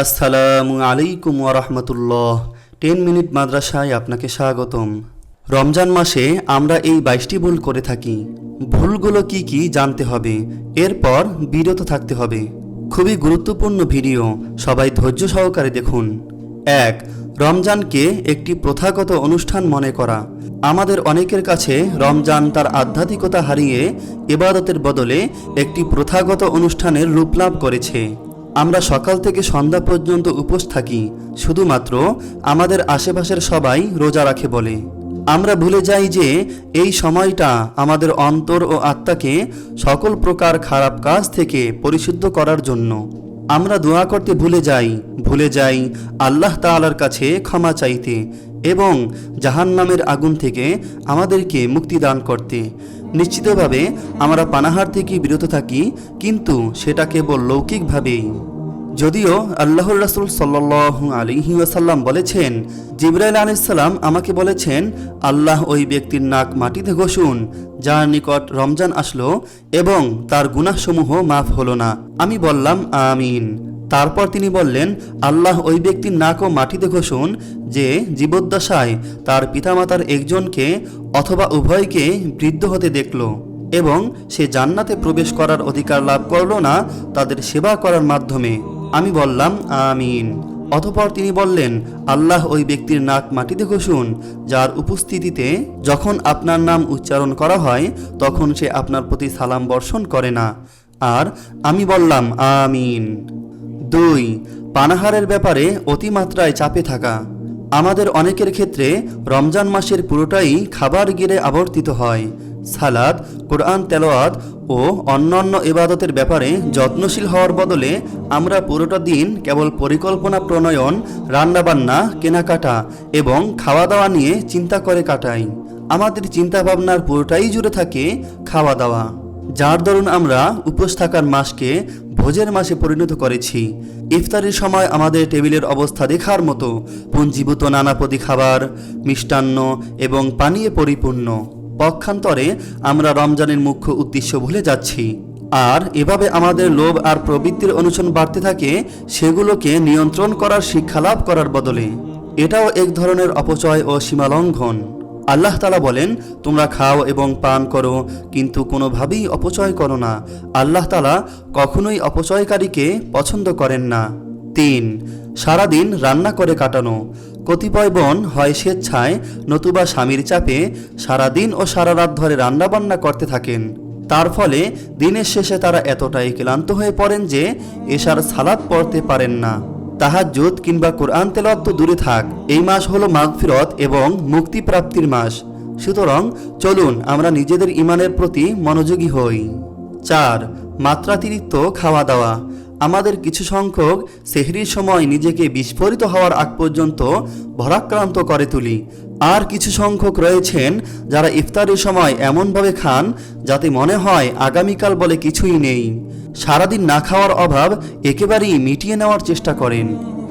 আসসালামু আলাইকুম ওরহমতুল্লাহ টেন মিনিট মাদ্রাসায় আপনাকে স্বাগতম। রমজান মাসে আমরা এই বাইশটি ভুল করে থাকি। ভুলগুলো কি কি জানতে হবে। এরপর বিরত থাকতে হবে। খুবই গুরুত্বপূর্ণ ভিডিও। সবাই ধৈর্য সহকারে দেখুন। এক, রমজানকে একটি প্রথাগত অনুষ্ঠান মনে করা। আমাদের অনেকের কাছে রমজান তার আধ্যাত্মিকতা হারিয়ে ইবাদতের বদলে একটি প্রথাগত অনুষ্ঠানের রূপ লাভ করেছে। আমরা সকাল থেকে সন্ধ্যা পর্যন্ত উপোস থাকি, শুধুমাত্র আমাদের আশেপাশের সবাই রোজা রাখে বলে। আমরা ভুলে যাই যে এই সময়টা আমাদের অন্তর ও আত্মাকে সকল প্রকার খারাপ কাজ থেকে পরিশুদ্ধ করার জন্য। আমরা দোয়া করতে ভুলে যাই ভুলে যাই আল্লাহ তাআলার কাছে ক্ষমা চাইতে এবং জাহান্নামের আগুন থেকে আমাদেরকে মুক্তি দান করতে। নিশ্চিতভাবে আমরা পানাহার থেকে বিরত থাকি, কিন্তু সেটা কেবল লৌকিকভাবেই। যদিও আল্লাহর রাসুল সাল্লু আলিহি ওয়াসাল্লাম বলেছেন, জিব্রাইল আলাইসাল্লাম আমাকে বলেছেন, আল্লাহ ওই ব্যক্তির নাক মাটিতে ঘষুন, যার নিকট রমজান আসলো এবং তার গুনাহসমূহ মাফ হলো না। আমি বললাম, আমিন। তারপর তিনি বললেন, আল্লাহ ওই ব্যক্তির নাকও মাটিতে ঘষুন, যে জীবদ্দশায় তার পিতামাতার একজনকে অথবা উভয়কে বৃদ্ধ হতে দেখল এবং সে জান্নাতে প্রবেশ করার অধিকার লাভ করল না, তাদের সেবা করার মাধ্যমে। আমি বললাম, আমিন। অতপর তিনি বললেন, আল্লাহ ওই ব্যক্তির নাক মাটিতে ঘষুন, যার উপস্থিতিতে যখন আপনার নাম উচ্চারণ করা হয়, তখন সে আপনার প্রতি সালাম বর্ষণ করে না। আর আমি বললাম, আমিন। দুই, পানাহারের ব্যাপারে অতিমাত্রায় চাপে থাকা। আমাদের অনেকের ক্ষেত্রে রমজান মাসের পুরোটাই খাবার গিরে আবর্তিত হয়। সালাদ, কোরআন তেলোয়াত ও অন্যান্য ইবাদতের ব্যাপারে যত্নশীল হওয়ার বদলে আমরা পুরোটা দিন কেবল পরিকল্পনা প্রণয়ন, রান্নাবান্না, কেনাকাটা এবং খাওয়া দাওয়া নিয়ে চিন্তা করে কাটাই। আমাদের চিন্তাভাবনার পুরোটাই জুড়ে থাকে খাওয়া দাওয়া যার দরুন আমরা উপোস থাকার মাসকে ভোজের মাসে পরিণত করেছি। ইফতারির সময় আমাদের টেবিলের অবস্থা দেখার মতো, পুঞ্জীভূত নানাপদি খাবার, মিষ্টান্ন এবং পানীয় পরিপূর্ণ। পক্ষান্তরে আমরা রমজানের মুখ্য উদ্দেশ্য ভুলে যাচ্ছি। আর এভাবে আমাদের লোভ আর প্রবৃত্তির অনুসরণ বাড়তে থাকে, সেগুলোকে নিয়ন্ত্রণ করার শিক্ষা লাভ করার বদলে। এটাও এক ধরনের অপচয় ও সীমালঙ্ঘন। আল্লাহ তালা বলেন, তোমরা খাও এবং পান করো, কিন্তু কোনোভাবেই অপচয় করো না। আল্লাহ তালা কখনোই অপচয়কারীকে পছন্দ করেন না। তিন, সারাদিন রান্না করে কাটানো। কতিপয় বোন হয় স্বেচ্ছায় নতুবা স্বামীর চাপে সারাদিন ও সারা রাত ধরে রান্নাবান্না করতে থাকেন। তার ফলে দিনের শেষে তারা এতটাই ক্লান্ত হয়ে পড়েন যে এশার সালাদ পড়তে পারেন না। তাহাজ্জুদ কিংবা কোরআন তেলাওয়াত তো দূরে থাক, এই মাস হলো মাগফিরত এবং মুক্তিপ্রাপ্তির মাস। সুতরাং চলুন আমরা নিজেদের ইমানের প্রতি মনোযোগী হই। চার, মাত্রাতিরিক্ত খাওয়া দাওয়া। আমাদের কিছু সংখ্যক সেহরির সময় নিজেকে বিস্ফোরিত হওয়ার আগ পর্যন্ত ভরাক্রান্ত করে তুলি। আর কিছু সংখ্যক রয়েছেন যারা ইফতারের সময় এমনভাবে খান যাতে মনে হয় আগামীকাল বলে কিছুই নেই। সারাদিন না খাওয়ার অভাব একেবারেই মিটিয়ে নেওয়ার চেষ্টা করেন।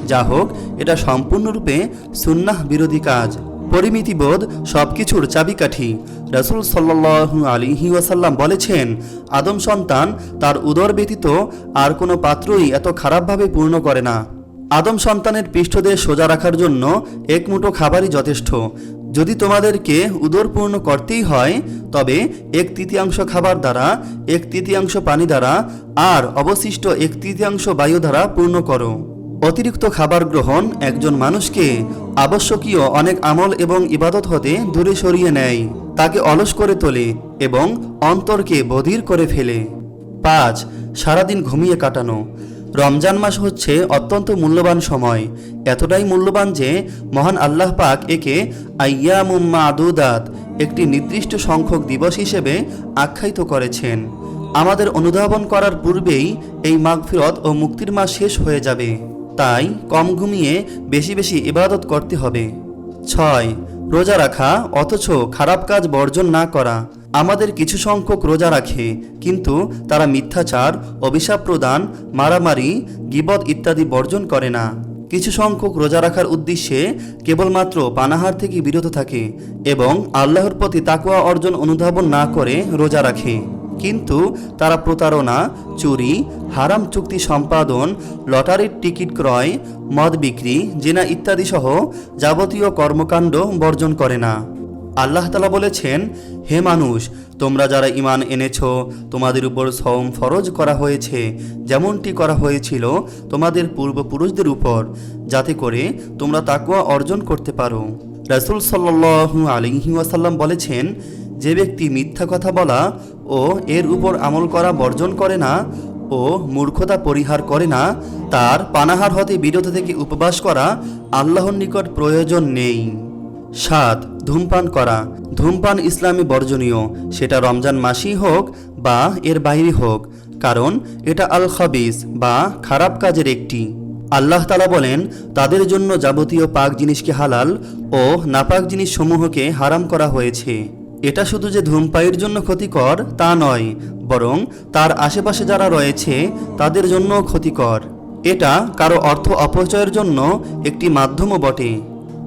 যা হোক এটা সম্পূর্ণরূপে সুন্নাহ বিরোধী কাজ। পরিমিতিবোধ সব কিছুর চাবিকাঠি। রাসুল সাল্লাহ আলিহি ওয়াসাল্লাম বলেছেন, আদম সন্তান তার উদর ব্যতীত আর কোনো পাত্রই এত খারাপভাবে পূর্ণ করে না। আদম সন্তানের পৃষ্ঠদেশ সোজা রাখার জন্য এক মুঠো খাবারই যথেষ্ট। যদি তোমাদেরকে উদর পূর্ণ করতেই হয়, তবে এক তৃতীয়াংশ খাবার দ্বারা, এক তৃতীয়াংশ পানি দ্বারা, আর অবশিষ্ট এক তৃতীয়াংশ বায়ু দ্বারা পূর্ণ করো। অতিরিক্ত খাবার গ্রহণ একজন মানুষকে আবশ্যকীয় অনেক আমল এবং ইবাদত হতে দূরে সরিয়ে নেয়। তাকে অলস করে তোলে এবং অন্তরকে বধির করে ফেলে। পাঁচ, সারাদিন ঘুমিয়ে কাটানো। রমজান মাস হচ্ছে অত্যন্ত মূল্যবান সময়। এতটাই মূল্যবান যে মহান আল্লাহ পাক একে আইয়ামুম্মা আদুদাত একটি নির্দিষ্ট সংখ্যক দিবস হিসেবে আখ্যায়িত করেছেন। আমাদের অনুধাবন করার পূর্বেই এই মাগফিরত ও মুক্তির মাস শেষ হয়ে যাবে। তাই কম ঘুমিয়ে বেশি বেশি ইবাদত করতে হবে। ছয়, রোজা রাখা, অথচ খারাপ কাজ বর্জন না করা। আমাদের কিছু সংখ্যক রোজা রাখে, কিন্তু তারা মিথ্যাচার, অভিশাপ প্রদান, মারামারি, গিবদ ইত্যাদি বর্জন করে না। কিছু সংখ্যক রোজা রাখার উদ্দেশ্যে কেবলমাত্র পানাহার থেকে বিরত থাকে এবং আল্লাহর প্রতি তাকুয়া অর্জন অনুধাবন না করে রোজা রাখে। কিন্তু তারা প্রতারণা, চুরি, হারাম চুক্তি সম্পাদন, লটারির টিকিট ক্রয়, মদ বিক্রি, জেনা ইত্যাদি সহ যাবতীয় কর্মকাণ্ড বর্জন করে না। আল্লাহ তালা বলেছেন, হে মানুষ, তোমরা যারা ইমান এনেছ, তোমাদের উপর সওম ফরজ করা হয়েছে। যেমনটি করা হয়েছিল তোমাদের পূর্বপুরুষদের উপর, যাতে করে তোমরা তাকুয়া অর্জন করতে পারো। রাসুল সাল্লু আলিহি বলেছেন, যে ব্যক্তি মিথ্যা কথা বলা ও এর উপর আমল করা বর্জন করে না ও মূর্খতা পরিহার করে না, তার পানাহার হতে বিরত থেকে উপবাস করা আল্লাহর নিকট প্রয়োজন নেই। সাত, ধূমপান করা। ধূমপান ইসলামে বর্জনীয়। সেটা রমজান মাসই হোক বা এর বাইরে হোক, কারণ এটা আল খাবিস বা খারাপ কাজের একটি। আল্লাহ তালা বলেন, তাদের জন্য যাবতীয় পাক জিনিসকে হালাল ও নাপাক জিনিস সমূহকে হারাম করা হয়েছে। এটা শুধু যে ধূমপাইয়ের জন্য ক্ষতিকর তা নয়, বরং তার আশেপাশে যারা রয়েছে, তাদের জন্য ক্ষতিকর। এটা কারও অর্থ অপচয়ের জন্য একটি মাধ্যমও বটে।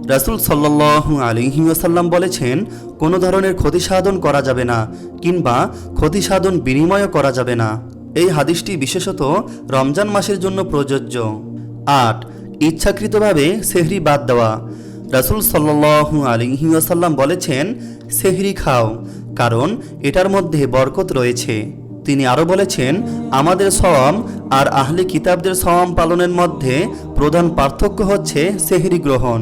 রাসুল সাল্লাহু আলিহিসাল্লাম বলেছেন, কোনো ধরনের ক্ষতি সাধন করা যাবে না, কিংবা ক্ষতি সাধন বিনিময়ও করা যাবে না। এই হাদিসটি বিশেষত রমজান মাসের জন্য প্রযোজ্য। আট, ইচ্ছাকৃতভাবে সেহরি বাদ দেওয়া। রাসুল সাল্লাহু আলিহিসাল্লাম বলেছেন, সেহরি খাও, কারণ এটার মধ্যে বরকত রয়েছে। তিনি আরও বলেছেন, আমাদের সওয়াম আর আহলে কিতাবদের সওয়াম পালনের মধ্যে প্রধান পার্থক্য হচ্ছে সেহরি গ্রহণ।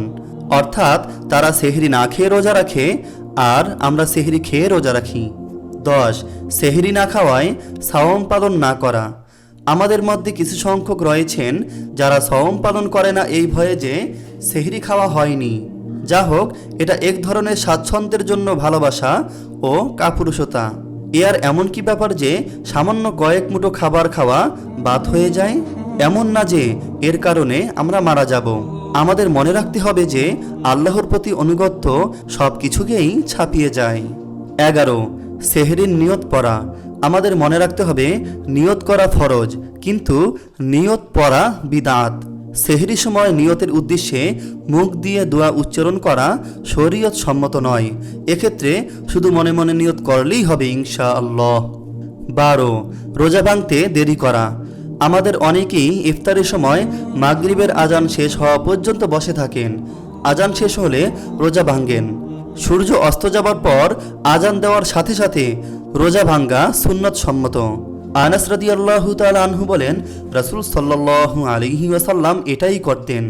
অর্থাৎ তারা সেহরি না খেয়ে রোজা রাখে, আর আমরা সেহরি খেয়ে রোজা রাখি। দশ, সেহরি না খাওয়ায় সাওম পালন না করা। আমাদের মধ্যে কিছু সংখ্যক রয়েছেন যারা সওম পালন করে না এই ভয়ে যে সেহরি খাওয়া হয়নি। যা হোক এটা এক ধরনের স্বাচ্ছন্দ্যের জন্য ভালোবাসা ও কাপুরুষতা। এ আর এমন কি ব্যাপার যে, সামান্য কয়েক মুঠো খাবার খাওয়া বাদ হয়ে যায়? এমন না যে, এর কারণে আমরা মারা যাব। আমাদের মনে রাখতে হবে যে, আল্লাহর প্রতি অনুগত্য সব কিছুকেই ছাপিয়ে যায়। এগারো, সেহরির নিয়ত পড়া। আমাদের মনে রাখতে হবে, নিয়ত করা ফরজ, কিন্তু নিয়ত পড়া বিদাত। সেহরি সময় নিয়তের উদ্দেশ্যে মুখ দিয়ে দোয়া উচ্চারণ করা শরীয়ত সম্মত নয়। এক্ষেত্রে শুধু মনে মনে নিয়ত করলেই হবে ইনশা আল্লাহ বারো, রোজা ভাঙতে দেরি করা। আমাদের অনেকেই ইফতারের সময় মাগরিবের আজান শেষ হওয়া পর্যন্ত বসে থাকেন। আজান শেষ হলে রোজা ভাঙ্গেন সূর্য অস্ত যাবার পর আজান দেওয়ার সাথে সাথে রোজা ভাঙ্গা সুন্নত সম্মত। আনাস রাদি আল্লাহ আনহু বলেন, রাসুল সাল্লাহ আলিহি ওয়াসাল্লাম এটাই করতেন।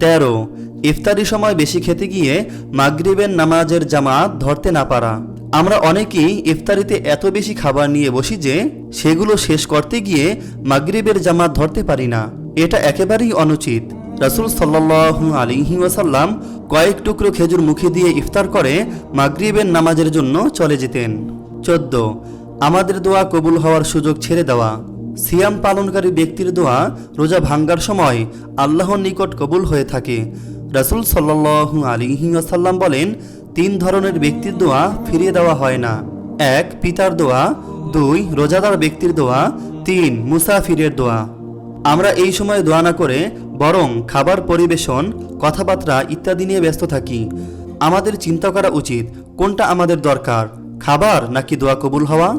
তেরো, ইফতারি সময় বেশি খেতে গিয়ে মাগরিবের নামাজের জামাত ধরতে না পারা। আমরা অনেকেই ইফতারিতে এত বেশি খাবার নিয়ে বসি যে, সেগুলো শেষ করতে গিয়ে মাগরিবের জামাত ধরতে পারি না। এটা একেবারেই অনুচিত। রাসুল সাল্লাহ আলিহি ওয়াসাল্লাম কয়েক টুকরো খেজুর মুখে দিয়ে ইফতার করে মাগরিবের নামাজের জন্য চলে যেতেন। চোদ্দ আমাদের দোয়া কবুল হওয়ার সুযোগ ছেড়ে দেওয়া, সিয়াম পালনকারী ব্যক্তির দোয়া রোজা ভাঙ্গার সময় আল্লাহর নিকট কবুল হয়ে থাকে। রাসুল সাল্লাহ আলিহি আসাল্লাম বলেন, তিন ধরনের ব্যক্তির দোয়া ফিরিয়ে দেওয়া হয় না। এক, পিতার দোয়া। দুই, রোজাদার ব্যক্তির দোয়া। তিন, মুসাফিরের দোয়া। আমরা এই সময় দোয়া না করে বরং খাবার পরিবেশন, কথাবার্তা ইত্যাদি নিয়ে ব্যস্ত থাকি। আমাদের চিন্তা করা উচিত, কোনটা আমাদের দরকার, খাবার নাকি দোয়া কবুল হওয়া?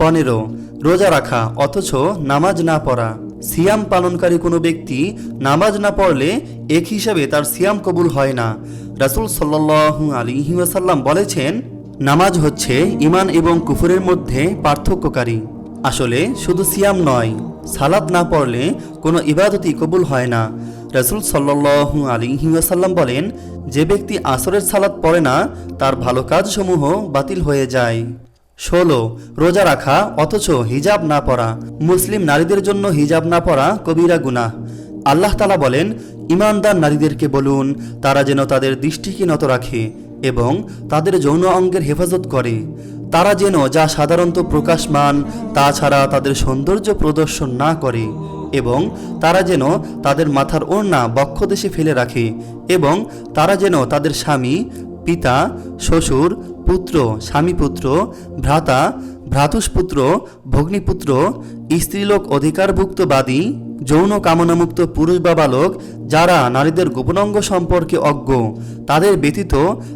পনেরো, রোজা রাখা, অথচ নামাজ না পড়া। সিয়াম পালনকারী কোনো ব্যক্তি নামাজ না পড়লে এক হিসাবে তার সিয়াম কবুল হয় না। রাসুল সাল্লাহ আলিহি ওয়াসাল্লাম বলেছেন, নামাজ হচ্ছে ইমান এবং কুফুরের মধ্যে পার্থক্যকারী। আসলে শুধু সিয়াম নয় সালাদ না পড়লে কোনো ইবাদতই কবুল হয় না। রসুল সাল্লু আলিহি ওয়াসাল্লাম বলেন, যে ব্যক্তি আসরের সালাদ পড়ে না, তার ভালো কাজসমূহ বাতিল হয়ে যায়। ষোলো, রোজা রাখা, অথচ হিজাব না পরা মুসলিম নারীদের জন্য হিজাব না পরা কবিরা গুনাহ। আল্লাহ তালা বলেন, ইমানদার নারীদেরকে বলুন, তারা যেন তাদের দৃষ্টিকে নত রাখে এবং তাদের যৌন অঙ্গের হেফাজত করে। তারা যেন যা সাধারণত প্রকাশমান তাছাড়া তাদের সৌন্দর্য প্রদর্শন না করে এবং তারা যেন তাদের মাথার ওড়না বক্ষদেশে ফেলে রাখে এবং তারা যেন তাদের স্বামী, পিতা, শ্বশুর পুত্র, স্বামীপুত্র, ভ্রাতা, ভ্রাতুষ্পুত্র, ভগ্নিপুত্র, স্ত্রীলোক অধিকারভুক্তবাদী যৌন কামনামুক্ত পুরুষ বা বালক যারা নারীদের গোপনাঙ্গ সম্পর্কে অজ্ঞ, তাদের ব্যতীত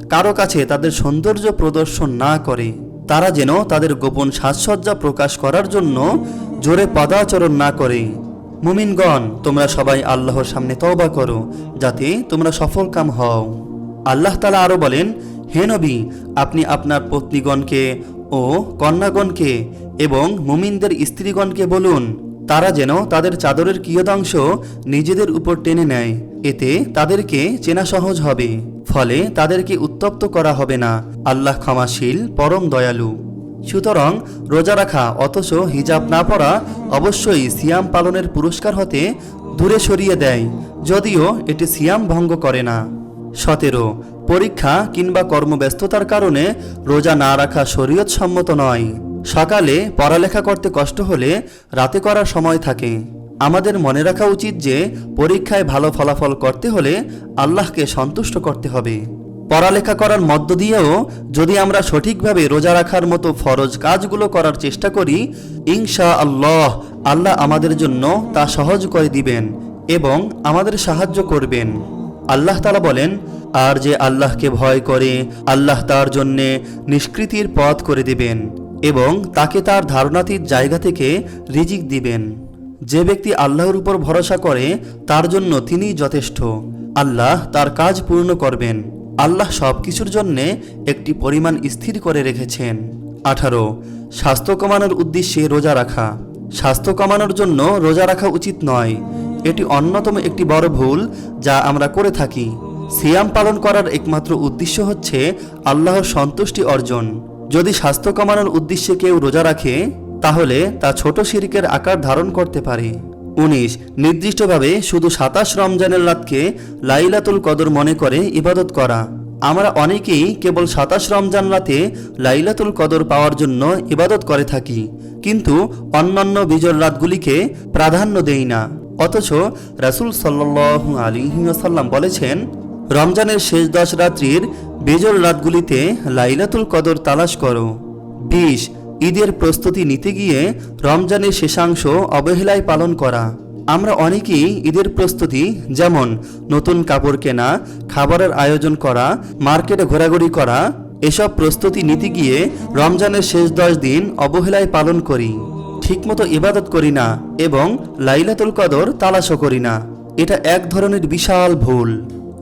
কারও কাছে তাদের সৌন্দর্য প্রদর্শন না করে। তারা যেন তাদের গোপন সাজসজ্জা প্রকাশ করার জন্য জোরে পদাচরণ না করে। মুমিনগণ, তোমরা সবাই আল্লাহর সামনে তওবা করো, যাতে তোমরা সফল কাম হও। আল্লাহ তালা আরও বলেন হে নবী, আপনি আপনার পত্নীগণকে ও কন্যাগণকে এবং মুমিনদের স্ত্রীগণকে বলুন, তারা যেন তাদের চাদরের কিয়দাংশ নিজেদের উপর টেনে নেয়, এতে তাদেরকে চেনা সহজ হবে, ফলে তাদেরকে উত্তপ্ত করা হবে না। আল্লাহ ক্ষমাশীল, পরম দয়ালু। সুতরাং রোজা রাখা, অথচ হিজাব না পরা অবশ্যই সিয়াম পালনের পুরস্কার হতে দূরে সরিয়ে দেয়, যদিও এটি সিয়াম ভঙ্গ করে না। সতেরো পরীক্ষা কিংবা কর্মব্যস্ততার কারণে রোজা না রাখা শরীয়ত সম্মত নয়। সকালে পড়ালেখা করতে কষ্ট হলে রাতে করার সময় থাকে। আমাদের মনে রাখা উচিত যে, পরীক্ষায় ভালো ফলাফল করতে হলে আল্লাহকে সন্তুষ্ট করতে হবে। পড়ালেখা করার মধ্য দিয়েও যদি আমরা সঠিকভাবে রোজা রাখার মতো ফরজ কাজগুলো করার চেষ্টা করি ইনশা আল্লাহ আল্লাহ আমাদের জন্য তা সহজ করে দিবেন এবং আমাদের সাহায্য করবেন। আল্লাহ তালা বলেন আর যে আল্লাহকে ভয় করে, আল্লাহ তার জন্যে নিষ্কৃতির পথ করে দিবেন এবং তাকে তার ধারণাতীত জায়গা থেকে রিজিক দিবেন। যে ব্যক্তি আল্লাহর উপর ভরসা করে, তার জন্য তিনিই যথেষ্ট। আল্লাহ তার কাজ পূর্ণ করবেন। আল্লাহ সব কিছুর জন্যে একটি পরিমাণ স্থির করে রেখেছেন। আঠারো, স্বাস্থ্য কমানোর উদ্দেশ্যে রোজা রাখা। স্বাস্থ্য কমানোর জন্য রোজা রাখা উচিত নয়। এটি অন্যতম একটি বড় ভুল যা আমরা করে থাকি। সিয়াম পালন করার একমাত্র উদ্দেশ্য হচ্ছে আল্লাহর সন্তুষ্টি অর্জন। যদি স্বাস্থ্য কমানোর উদ্দেশ্যে কেউ রোজা রাখে, তাহলে তা ছোট শিরিকের আকার ধারণ করতে পারে। উনিশ, নির্দিষ্টভাবে শুধু সাতাশ রমজানের রাতকে লাইলাতুল কদর মনে করে ইবাদত করা। আমরা অনেকেই কেবল সাতাশ রমজান রাতে লাইলাতুল কদর পাওয়ার জন্য ইবাদত করে থাকি, কিন্তু অন্যান্য বিজর রাতগুলিকে প্রাধান্য দেই না। অথচ রাসুল সাল্লু আলিহাসাল্লাম বলেছেন রমজানের শেষ দশ রাত্রির বেজর রাতগুলিতে লাইলাতুল কদর তালাশ করো। বিশ, ঈদের প্রস্তুতি নিতে গিয়ে রমজানের শেষাংশ অবহেলায় পালন করা। আমরা অনেকেই ঈদের প্রস্তুতি, যেমন নতুন কাপড় কেনা, খাবারের আয়োজন করা, মার্কেটে ঘোরাঘুরি করা, এসব প্রস্তুতি নিতে গিয়ে রমজানের শেষ দশ দিন অবহেলায় পালন করি। ঠিকমতো ইবাদত করি না এবং লাইলাতুল কদর তালাশও করি না। এটা এক ধরনের বিশাল ভুল।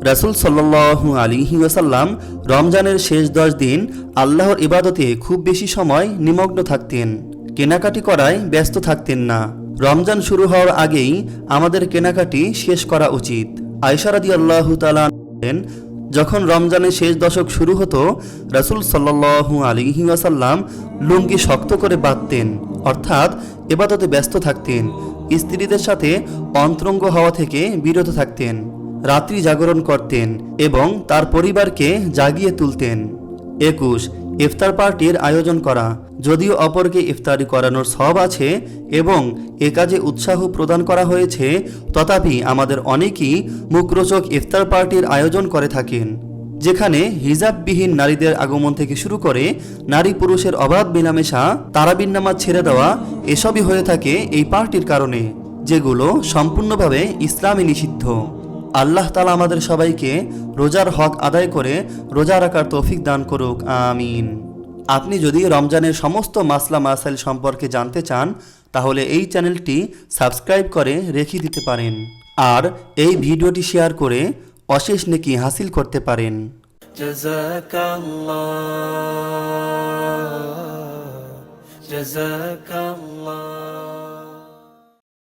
রাসুল সাল্লু আলিহি ওয়াসাল্লাম রমজানের শেষ দশ দিন আল্লাহর ইবাদতে খুব বেশি সময় নিমগ্ন থাকতেন। কেনাকাটি করায় ব্যস্ত থাকতেন না। রমজান শুরু হওয়ার আগেই আমাদের কেনাকাটি শেষ করা উচিত। আয়সারাদি আল্লাহ বলেন, যখন রমজানের শেষ দশক শুরু হতো, রাসুল সাল্লু আলিহি ওয়াসাল্লাম লুঙ্গি শক্ত করে বাঁধতেন, অর্থাৎ এবাদতে ব্যস্ত থাকতেন। স্ত্রীদের সাথে অন্তরঙ্গ হওয়া থেকে বিরত থাকতেন। রাত্রি জাগরণ করতেন এবং তার পরিবারকে জাগিয়ে তুলতেন। একুশ, ইফতার পার্টির আয়োজন করা। যদিও অপরকে ইফতারি করানোর সব আছে এবং এ কাজে উৎসাহ প্রদান করা হয়েছে, তথাপি আমাদের অনেকেই মুখরোচক ইফতার পার্টির আয়োজন করে থাকেন, যেখানে হিজাববিহীন নারীদের আগমন থেকে শুরু করে নারী পুরুষের অবাধ মেলামেশা, তারাবিন নামাজ ছেড়ে দেওয়া এসবই হয়ে থাকে এই পার্টির কারণে, যেগুলো সম্পূর্ণভাবে ইসলামী নিষিদ্ধ। আল্লাহ তালা আমাদের সবাইকে রোজার হক আদায় করে রোজা রাখার তৌফিক দান করুক আমিন আপনি যদি রমজানের সমস্ত মাসলা মাসাইল সম্পর্কে জানতে চান তাহলে এই চ্যানেলটি সাবস্ক্রাইব করে রেখে দিতে পারেন আর এই ভিডিওটি শেয়ার করে অশেষ নেকি হাসিল করতে পারেন جزاك الله جزاك الله